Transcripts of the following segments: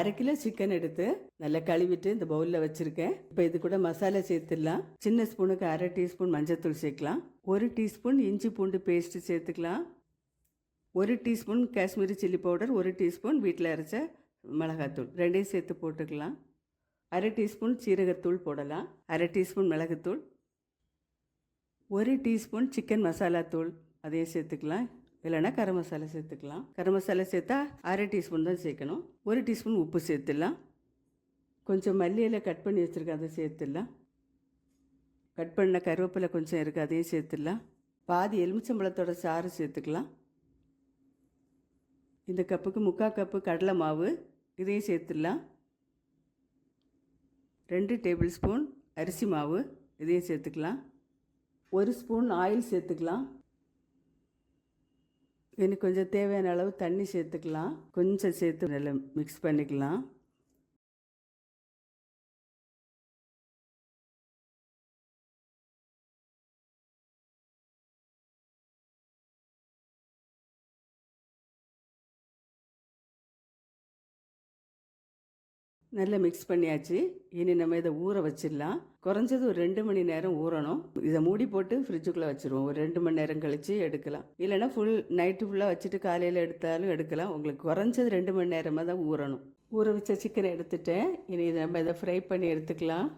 அரை kilo chicken எடுத்து நல்லா கழுவிட்டு இந்த பவுலில் வச்சுருக்கேன். இப்போ இது கூட மசாலா சேர்த்துடலாம். சின்ன ஸ்பூனுக்கு அரை டீஸ்பூன் மஞ்சள்தூள் சேர்க்கலாம். ஒரு டீஸ்பூன் இஞ்சி பூண்டு பேஸ்ட்டு சேர்த்துக்கலாம். ஒரு டீஸ்பூன் காஷ்மீரி சில்லி பவுடர் ஒரு டீஸ்பூன் வீட்டில் அரைச்ச மிளகாத்தூள். ரெண்டையும் சேர்த்து போட்டுக்கலாம். அரை டீஸ்பூன் சீரகத்தூள் போடலாம். அரை டீஸ்பூன் மிளகுத்தூள். ஒரு டீஸ்பூன் சிக்கன் மசாலா தூள் அதையும் சேர்த்துக்கலாம். இல்லைன்னா கரம் மசாலா சேர்த்துக்கலாம். கரம் மசாலா சேர்த்தா அரை டீஸ்பூன் தான் சேர்க்கணும். ஒரு டீஸ்பூன் உப்பு சேர்த்துடலாம். கொஞ்சம் மல்லியில் கட் பண்ணி வச்சுருக்கேன் அதை சேர்த்துடலாம். கட் பண்ண கருவேப்பிலை கொஞ்சம் இருக்குது அதையும் சேர்த்துடலாம். பாதி எலுமிச்சம்பழத்தோட சாறு சேர்த்துக்கலாம். இந்த கப்புக்கு முக்கால் கப்பு கடலை மாவு இதையும் சேர்த்துடலாம். ரெண்டு டேபிள் ஸ்பூன் அரிசி மாவு இதையும் சேர்த்துக்கலாம். ஒரு ஸ்பூன் ஆயில் சேர்த்துக்கலாம். இனி கொஞ்சம் தேவையான அளவு தண்ணி சேர்த்துக்கலாம். கொஞ்சம் சேர்த்து நல்லா மிக்ஸ் பண்ணிக்கலாம். நல்லா மிக்ஸ் பண்ணியாச்சு. இனி நம்ம இதை ஊற வச்சிடலாம். குறைஞ்சது ஒரு ரெண்டு மணி நேரம் ஊறணும். இதை மூடி போட்டு ஃப்ரிட்ஜுக்குள்ளே வச்சுருவோம். ஒரு ரெண்டு மணி நேரம் கழித்து எடுக்கலாம். இல்லைன்னா ஃபுல் நைட்டு ஃபுல்லாக வச்சுட்டு காலையில் எடுத்தாலும் எடுக்கலாம். உங்களுக்கு குறைஞ்சது ரெண்டு மணி நேரமாக தான் ஊறணும். ஊற வச்ச சிக்கனை எடுத்துட்டேன். இனி இதை நம்ம இதை ஃப்ரை பண்ணி எடுத்துக்கலாம்.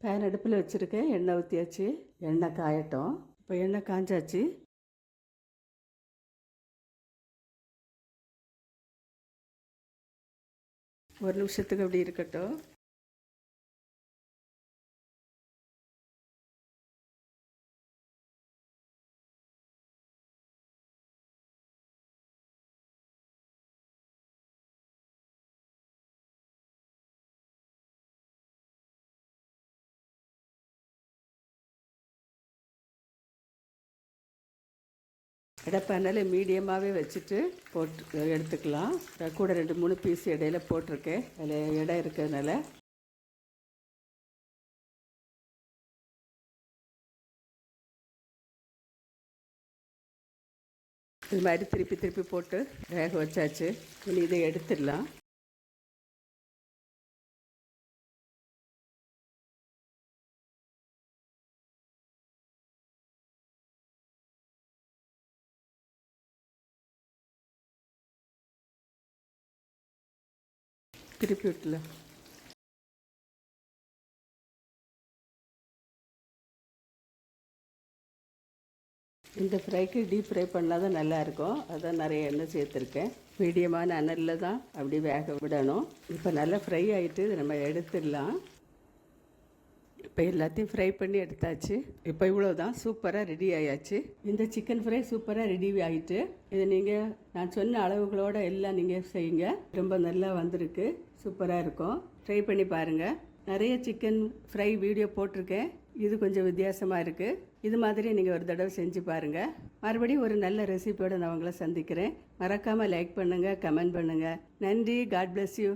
பேன் அடுப்பில் வச்சுருக்கேன் எண்ணெய் ஊற்றியாச்சு எண்ணெய் காயட்டும். இப்போ எண்ணெய் காஞ்சாச்சு. ஒரு நிமிஷத்துக்கு அப்படி இருக்கட்டும். அடப்பானால மீடியமாகவே வச்சுட்டு போட்டு எடுத்துக்கலாம். கூட ரெண்டு மூணு பீஸ் இடையில போட்டிருக்கேன். அதில் இடம் இருக்கிறதுனால. இது மாதிரி திருப்பி திருப்பி போட்டு வேக வச்சாச்சு. இனி இதை எடுத்துடலாம். திருப்பி விட்டுலாம் இந்த ஃப்ரைக்கு டீப் ஃப்ரை பண்ணால் தான் நல்லாயிருக்கும் அதான் நிறைய எண்ணெய் சேர்த்துருக்கேன். மீடியமான அனலில் தான் அப்படி வேக விடணும். இப்போ நல்லா ஃப்ரை ஆகிட்டு இதை நம்ம எடுத்துடலாம். இப்போ எல்லாத்தையும் ஃப்ரை பண்ணி எடுத்தாச்சு. இப்போ இவ்வளோ தான் சூப்பராக ரெடி ஆயாச்சு. இந்த சிக்கன் ஃப்ரை சூப்பராக ரெடி ஆகிட்டு இதை நீங்கள் நான் சொன்ன அளவுகளோட எல்லாம் நீங்கள் செய்யுங்க. ரொம்ப நல்லா வந்திருக்கு. சூப்பராக இருக்கும். ட்ரை பண்ணி பாருங்கள் நிறைய சிக்கன் ஃப்ரை வீடியோ போட்டிருக்கேன். இது கொஞ்சம் வித்தியாசமாக இருக்குது இது மாதிரி நீங்கள் ஒரு தடவை செஞ்சு பாருங்கள் மறுபடியும் ஒரு நல்ல ரெசிபியோடு நான் உங்களை சந்திக்கிறேன். மறக்காமல் லைக் பண்ணுங்கள் கமெண்ட் பண்ணுங்கள் நன்றி. God bless you